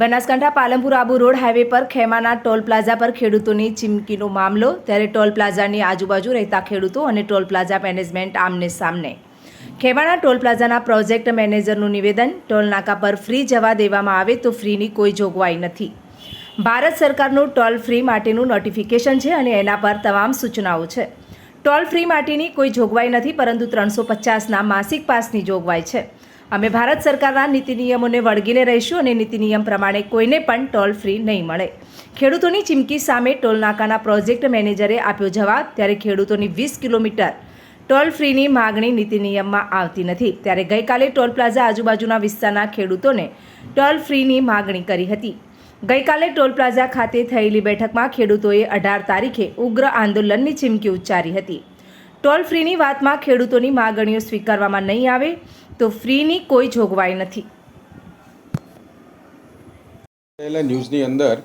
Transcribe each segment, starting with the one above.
Banaskantha Palanpur Abu road highway પર ખેમાના toll plaza પર ખેડૂતોની ચીમકીનો મામલો, ત્યારે ટોલ પ્લાઝાની આજુબાજુ રહેતા ખેડૂતો અને ટોલ પ્લાઝા મેનેજમેન્ટ આમને સામને. ખેમાના ટોલ પ્લાઝાના પ્રોજેક્ટ મેનેજરનું નિવેદન, ટોલ નાકા પર ફ્રી જવા દેવામાં આવે તો ફ્રીની કોઈ જોગવાઈ નથી. ભારત સરકારનું ટોલ ફ્રી માટેનું નોટિફિકેશન છે અને એના પર તમામ સૂચનાઓ છે. ટોલ ફ્રી માટેની કોઈ જોગવાઈ નથી, પરંતુ ત્રણસો પચાસના માસિક પાસની જોગવાઈ છે. અમે ભારત સરકારના નીતિ નિયમોને વળગીને રહીશું અને નીતિ નિયમ પ્રમાણે કોઈને પણ ટોલ ફ્રી નહીં મળે. ખેડૂતોની ચીમકી સામે ટોલનાકાના પ્રોજેક્ટ મેનેજરે આપ્યો જવાબ, ત્યારે ખેડૂતોની વીસ કિલોમીટર ટોલ ફ્રીની માગણી નીતિ નિયમમાં આવતી નથી. ત્યારે ગઈકાલે ટોલ પ્લાઝા આજુબાજુના વિસ્તારના ખેડૂતોને ટોલ ફ્રીની માગણી કરી હતી. ગઈકાલે ટોલ પ્લાઝા ખાતે થયેલી બેઠકમાં ખેડૂતોએ અઢાર તારીખે ઉગ્ર આંદોલનની ચીમકી ઉચ્ચારી હતી. ટોલ ફ્રીની વાતમાં ખેડૂતોની માગણીઓ સ્વીકારવામાં નહીં આવે તો ફ્રીની કોઈ જોગવાઈ નથી. ન્યૂઝની અંદર,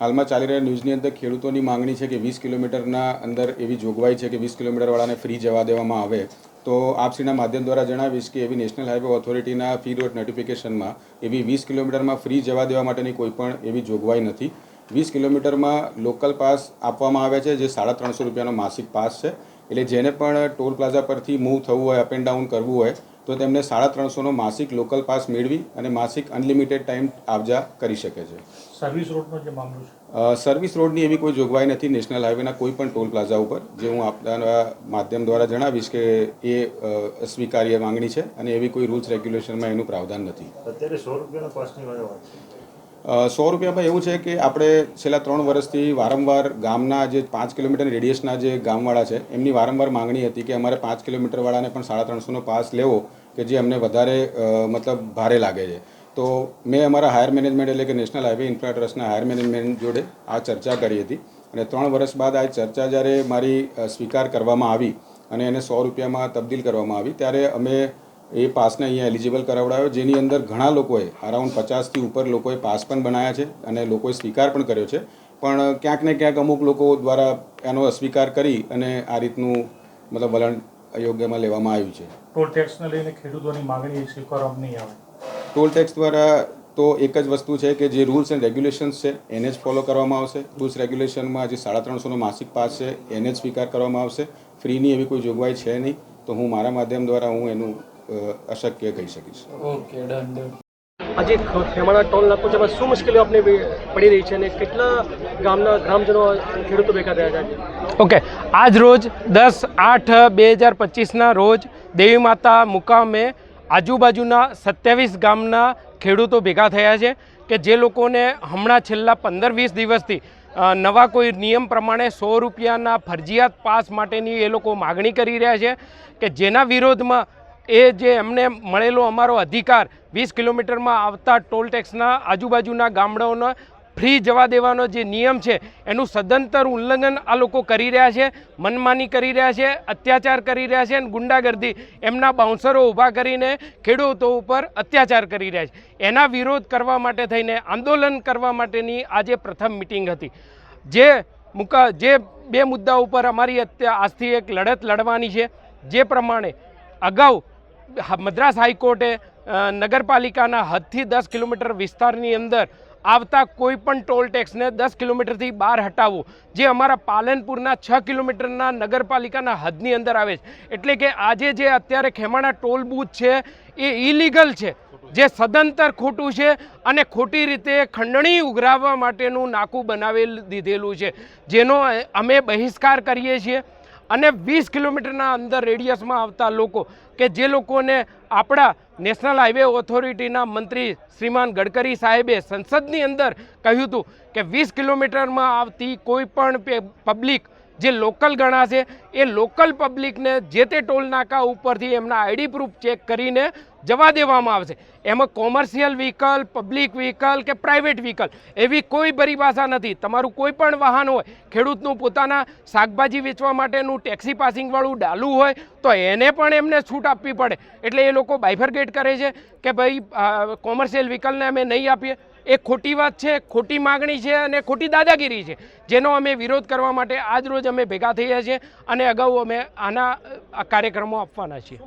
હાલમાં ચાલી રહેલા ન્યૂઝની અંદર ખેડૂતોની માંગણી છે કે વીસ કિલોમીટરના અંદર એવી જોગવાઈ છે કે વીસ કિલોમીટરવાળાને ફ્રી જવા દેવામાં આવે. તો આપશ્રીના માધ્યમ દ્વારા જણાવીશ કે એવી નેશનલ હાઈવે ઓથોરિટીના ફી રોડ નોટિફિકેશનમાં એવી વીસ કિલોમીટરમાં ફ્રી જવા દેવા માટેની કોઈ પણ એવી જોગવાઈ નથી. વીસ કિલોમીટરમાં લોકલ પાસ આપવામાં આવે છે, જે સાડા ત્રણસો રૂપિયાનો માસિક પાસ છે. એટલે જેને પણ ટોલ પ્લાઝા પરથી મૂવ થવું હોય અપ એન્ડ ડાઉન કરવું હોય તો તેમને સાડા ત્રણસોનો માસિક લોકલ પાસ મેળવી અને માસિક અનલિમિટેડ ટાઈમ આવજા કરી શકે છે. સર્વિસ રોડનો જે મામલો છે? સર્વિસ રોડની એવી કોઈ જોગવાઈ નથી નેશનલ હાઈવેના કોઈ પણ ટોલ પ્લાઝા ઉપર જે હું આપના માધ્યમ દ્વારા જણાવીશ કે એ સ્વીકાર્ય માંગણી છે અને એવી કોઈ રૂલ્સ રેગ્યુલેશનમાં એનું પ્રાવધાન નથી. અત્યારે સો રૂપિયાના પાસની વાત છે. અ, સો રૂપિયામાં એવું છે કે આપણે છેલ્લા ત્રણ વર્ષથી વારંવાર ગામના જે પાંચ કિલોમીટર રેડિયસના જે ગામવાળા છે એમની વારંવાર માંગણી હતી કે અમારે પાંચ કિલોમીટરવાળાને પણ સાડા ત્રણસોનો પાસ લેવો. કે જે અમને વધારે મતલબ ભારે લાગે છે. તો મેં અમારા હાયર મેનેજમેન્ટ એટલે કે નેશનલ હાઈવે ઇન્ફ્રા ટ્રસ્ટના હાયર મેનેજમેન્ટ જોડે આ ચર્ચા કરી હતી. અને ત્રણ વર્ષ બાદ આ ચર્ચા જ્યારે મારી સ્વીકાર કરવામાં આવી અને એને સો રૂપિયામાં તબદીલ કરવામાં આવી, ત્યારે અમે એ પાસને અહીંયા એલિજિબલ કરાવડાવ્યો જેની અંદર ઘણા લોકોએ અરાઉન્ડ પચાસથી ઉપર લોકોએ પાસ પણ બનાવ્યા છે અને લોકોએ સ્વીકાર પણ કર્યો છે. પણ ક્યાંક ને ક્યાંક અમુક લોકો દ્વારા એનો અસ્વીકાર કરી અને આ રીતનું મતલબ વલણ અયોગ્યમાં લેવામાં આવ્યું છે. ટોલ ટેક્સને લઈને ખેડૂતોની માંગણી સ્વીકારવામાં નહીં આવે. ટોલ ટેક્સ દ્વારા તો એક જ વસ્તુ છે કે જે રૂલ્સ એન્ડ રેગ્યુલેશન્સ છે એને જ ફોલો કરવામાં આવશે. રૂલ્સ રેગ્યુલેશનમાં જે સાડા ત્રણસોનો માસિક પાસ છે એને જ સ્વીકાર કરવામાં આવશે. ફ્રીની એવી કોઈ જોગવાઈ છે નહીં તો હું મારા માધ્યમ દ્વારા હું એનું અશક્ય કહી શકીશ. Okay done done. આજે ખેમાણા ટોલ નાકો છે. શું મુશ્કેલીઓ આપને પડી રહી છે અને કેટલા ગામના ગ્રામજનો ખેડૂતો ભેગા થયા છે ઓકે, આજ રોજ દસ આઠ બે હજાર પચીસના રોજ દેવી માતા મુકામે આજુબાજુના સત્યાવીસ ગામના ખેડૂતો ભેગા થયા છે કે જે લોકોને હમણાં છેલ્લા પંદર વીસ દિવસથી નવા કોઈ નિયમ પ્રમાણે સો રૂપિયાના ફરજિયાત પાસ માટેની એ લોકો માગણી કરી રહ્યા છે કે જેના વિરોધમાં એ જે એમને મળેલો અમારો અધિકાર, વીસ કિલોમીટરમાં આવતા ટોલ ટેક્સના આજુબાજુના ગામડાઓના ફ્રી જવા દેવાનો જે નિયમ છે, એનું સદંતર ઉલ્લંઘન આ લોકો કરી રહ્યા છે, મનમાની કરી રહ્યા છે, અત્યાચાર કરી રહ્યા છે અને ગુંડાગર્દી એમના બાઉન્સરો ઊભા કરીને ખેડૂતો ઉપર અત્યાચાર કરી રહ્યા છે. એના વિરોધ કરવા માટે થઈને આંદોલન કરવા માટેની આજે પ્રથમ મિટિંગ હતી. જે મુકા, જે બે મુદ્દા ઉપર અમારી આજથી એક લડત લડવાની છે. જે પ્રમાણે અગાઉ મદ્રાસ હાઈકોર્ટે નગરપાલિકાના હદથી દસ કિલોમીટર વિસ્તારની અંદર આવતા કોઈ પણ ટોલ ટેક્સને દસ કિલોમીટરથી બહાર હટાવવું, જે અમારા પાલનપુરના છ કિલોમીટરના નગરપાલિકાના હદની અંદર આવે છે. એટલે કે આજે જે અત્યારે ખેમાણા ટોલ બૂથ છે, એ ઇલીગલ છે, જે સદંતર ખોટું છે અને ખોટી રીતે ખંડણી ઉઘરાવવા માટેનું નાકું બનાવેલ દીધેલું છે, જેનો અમે બહિષ્કાર કરીએ છીએ. અને વીસ કિલોમીટરના અંદર રેડિયસમાં આવતા લોકો કે જે લોકોને આપણા નેશનલ હાઈવે ઓથોરિટીના મંત્રી શ્રીમાન ગડકરી સાહેબે સંસદની અંદર કહ્યું હતું કે વીસ કિલોમીટરમાં આવતી કોઈ પણ પબ્લિક જે લોકલ ગણાશે, એ લોકલ પબ્લિકને જે તે ટોલ નાકા ઉપરથી એમના આઈડી પ્રૂફ ચેક કરીને જવા દેવામાં આવશે એમાં કોમર્શિયલ વ્હીકલ પબ્લિક વ્હીકલ કે પ્રાઇવેટ વ્હીકલ એવી કોઈ પરિભાષા નથી. તમારું કોઈ પણ વાહન હોય, ખેડૂતનું પોતાના શાકભાજી વેચવા માટેનું ટેક્સી પાસિંગવાળું ડાલું હોય, તો એને પણ એમને છૂટ આપવી પડે. એટલે એ લોકો બાયફરગેટ કરે છે કે ભાઈ કોમર્શિયલ વ્હીકલને અમે નહીં આપીએ. એ ખોટી વાત છે, ખોટી માગણી છે અને ખોટી દાદાગીરી છે. જેનો અમે વિરોધ કરવા માટે આજ રોજ અમે ભેગા થયા છીએ અને અગાઉ અમે આના કાર્યક્રમો આપવાના છીએ.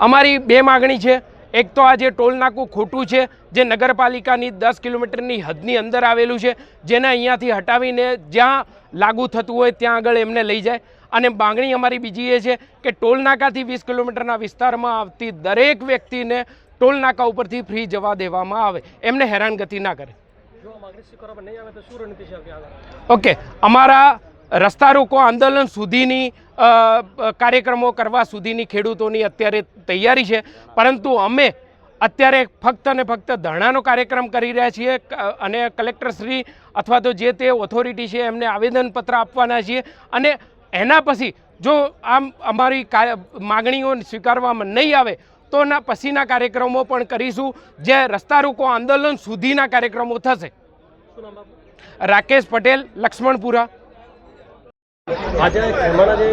અમારી બે માગણી છે. એક તો આ જે ટોલ નાકું ખોટું છે જે નગરપાલિકાની દસ કિલોમીટરની હદની અંદર આવેલું છે જેને અહીંયાથી હટાવીને જ્યાં લાગુ થતું હોય ત્યાં આગળ એમને લઈ જાય. અને માંગણી અમારી બીજી એ છે કે ટોલ નાકાથી વીસ કિલોમીટરના વિસ્તારમાં આવતી દરેક વ્યક્તિને ટોલ નાકા ઉપરથી ફ્રી જવા દેવામાં આવે. એમને હેરાનગતિ ના કરે. ઓકે અમારા રસ્તા રોકો આંદોલન સુધીની કાર્યક્રમો કરવા સુધીની ખેડૂતોની અત્યારે તૈયારી છે. પરંતુ અમે અત્યારે ફક્ત અને ફક્ત ધરણાનો કાર્યક્રમ કરી રહ્યા છીએ અને કલેક્ટરશ્રી અથવા તો જે તે ઓથોરિટી છે એમને આવેદનપત્ર આપવાના છીએ. અને એના પછી જો આમ અમારી માગણીઓ સ્વીકારવામાં નહીં આવે તો ના પછીના કાર્યક્રમો પણ કરીશું જે રસ્તા રોકો આંદોલન સુધીના કાર્યક્રમો થશે. રાકેશ પટેલ લક્ષ્મણપુરા. આજે ખેમાના જે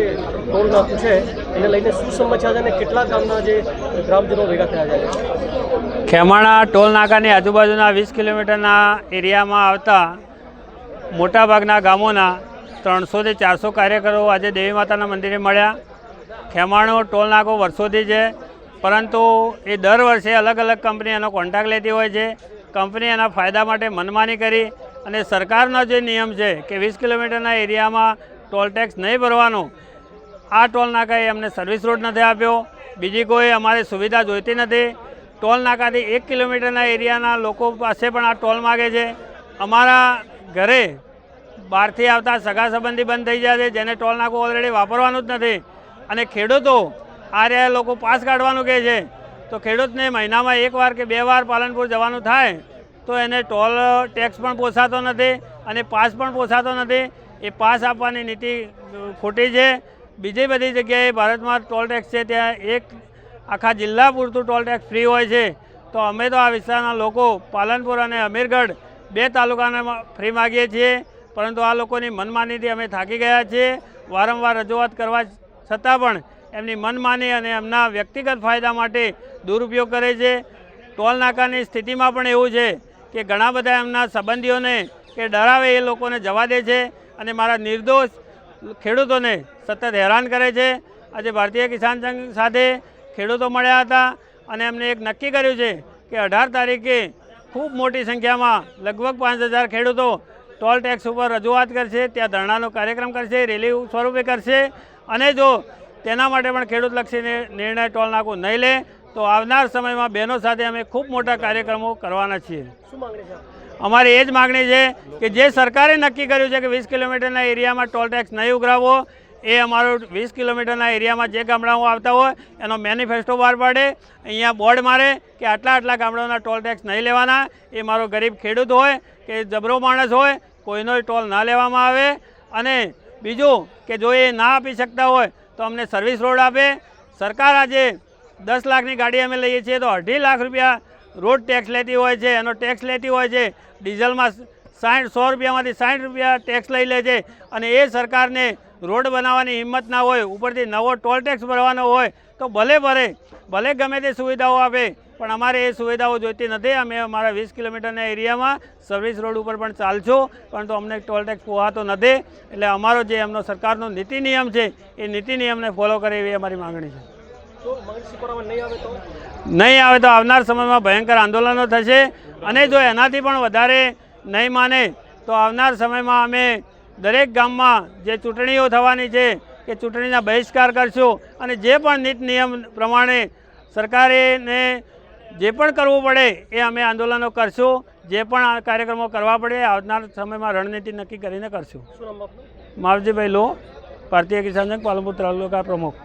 ટોલ નાખું છે, એને લઈને શું સમસ્યા છે અને કેટલા ગામના જે ગ્રામજનો ભેગા થયા છે? ખેમાણા ટોલ નાકાની આજુબાજુના વીસ કિલોમીટરના એરિયામાં આવતા મોટાભાગના ગામોના ત્રણસોથી ચારસો કાર્યકરો આજે દેવી માતાના મંદિરે મળ્યા. ખેમાણો ટોલ નાકો વર્ષોથી છે, પરંતુ એ દર વર્ષે અલગ અલગ કંપની એનો કોન્ટ્રાક્ટ લેતી હોય છે. કંપની એના ફાયદા માટે મનમાની કરી અને સરકારનો જે નિયમ છે કે વીસ કિલોમીટરના એરિયામાં ટોલ ટેક્સ નહીં ભરવાનો. આ ટોલ નાકાએ અમને સર્વિસ રોડ નથી આપ્યો. બીજી કોઈ અમારે સુવિધા જોઈતી નથી. ટોલ નાકાથી એક કિલોમીટરના એરિયાના લોકો પાસે પણ આ ટોલ માગે છે. અમારા ઘરે બહારથી આવતા સગા સંબંધી બંધ થઈ જાય છે, જેને ટોલ નાકું ઓલરેડી વાપરવાનું જ નથી. અને ખેડૂતો આ રહ્યા લોકો પાસ કાઢવાનું કહે છે. તો ખેડૂતને મહિનામાં એકવાર કે બે વાર પાલનપુર જવાનું થાય, તો એને ટોલ ટેક્સ પણ પોસાતો નથી અને પાસ પણ પોસાતો નથી. એ પાસ આપવાની નીતિ ખોટી છે. બીજી બધી જગ્યાએ ભારતમાં ટોલ ટેક્સ છે, ત્યાં એક આખા જિલ્લા પૂરતું ટોલ ટેક્સ ફ્રી હોય છે. તો અમે તો આ વિસ્તારના લોકો પાલનપુર અને અમીરગઢ બે તાલુકાને ફ્રી માગીએ છીએ. પરંતુ આ લોકોની મનમાનીથી અમે થાકી ગયા છીએ. વારંવાર રજૂઆત કરવા છતાં પણ એમની મનમાની અને એમના વ્યક્તિગત ફાયદા માટે દુરુપયોગ કરે છે. ટોલ નાકાની સ્થિતિમાં પણ એવું છે કે ઘણા બધા એમના સંબંધીઓને કે ડરાવે એ લોકોને જવા દે છે. અને મારા નિર્દોષ ખેડૂતોને સતત હેરાન કરે છે. આજે ભારતીય કિસાન સંઘ સાથે ખેડૂતો મળ્યા હતા અને એમને એક નક્કી કર્યું છે કે અઢાર તારીખે ખૂબ મોટી સંખ્યામાં લગભગ પાંચ હજાર ખેડૂતો ટોલ ટેક્સ ઉપર રજૂઆત કરશે, ત્યાં ધરણાનો કાર્યક્રમ કરશે, રેલી સ્વરૂપે કરશે અને જો તેના માટે પણ ખેડૂતલક્ષી નિ- નિર્ણય ટોલ નાકું નહીં લે, તો આવનાર સમયમાં બહેનો સાથે અમે ખૂબ મોટા કાર્યક્રમો કરવાના છીએ. શું માંગણી છે? અમારી એ જ માગણી છે કે જે સરકારે નક્કી કર્યું છે કે વીસ કિલોમીટરના એરિયામાં ટોલ ટેક્સ નહીં ઉઘરાવો એ અમારું વીસ કિલોમીટરના એરિયામાં જે ગામડાઓ આવતા હોય, એનો મેનિફેસ્ટો બહાર પાડે, અહીંયા બોર્ડ મારે કે આટલા આટલા ગામડાઓના ટોલ ટેક્સ નહીં લેવાના, એ મારો ગરીબ ખેડૂત હોય કે જબરો માણસ હોય, કોઈનો ટોલ ના લેવામાં આવે. અને બીજું કે જો એ ના આપી શકતા હોય, તો અમને સર્વિસ રોડ આપે. સરકાર આજે દસ લાખની ગાડી અમે લઈએ છીએ તો અઢી લાખ રૂપિયા રોડ ટેક્સ લેતી હોય છે, એનો ટેક્સ લેતી હોય છે, ડીઝલમાં સાઠ સો રૂપિયામાંથી સાઠ રૂપિયા ટેક્સ લઈ લે છે અને એ સરકારને રોડ બનાવવાની હિંમત ના હોય, ઉપરથી નવો ટોલ ટેક્સ ભરવાનો હોય, તો ભલે ભરે, ભલે ગમે તે સુવિધાઓ આપે, પણ અમારે એ સુવિધાઓ જોઈતી નથી. અમે અમારા વીસ કિલોમીટરના એરિયામાં સર્વિસ રોડ ઉપર પણ ચાલશું પરંતુ અમને ટોલ ટેક્સ પોહાતો નથી. એટલે અમારો જે એમનો સરકારનો નીતિ નિયમ છે, એ નીતિ નિયમને ફોલો કરે એવી અમારી માગણી છે. નહીં આવે તો આવનાર સમયમાં ભયંકર આંદોલનો થશે. અને જો એનાથી પણ વધારે નહીં માને તો આવનાર સમયમાં અમે દરેક ગામમાં જે ચૂંટણીઓ થવાની છે કે ચૂંટણીના બહિષ્કાર કરશું અને જે પણ નીત નિયમ પ્રમાણે સરકારેને જે પણ કરવું પડે એ અમે આંદોલનો કરશું. જે પણ આ કાર્યક્રમો કરવા પડે આવનાર સમયમાં રણનીતિ નક્કી કરીને કરશું. માવજીભાઈ લો ભારતીય કિસાન સંઘ પાલનપુર તાલુકા પ્રમુખ.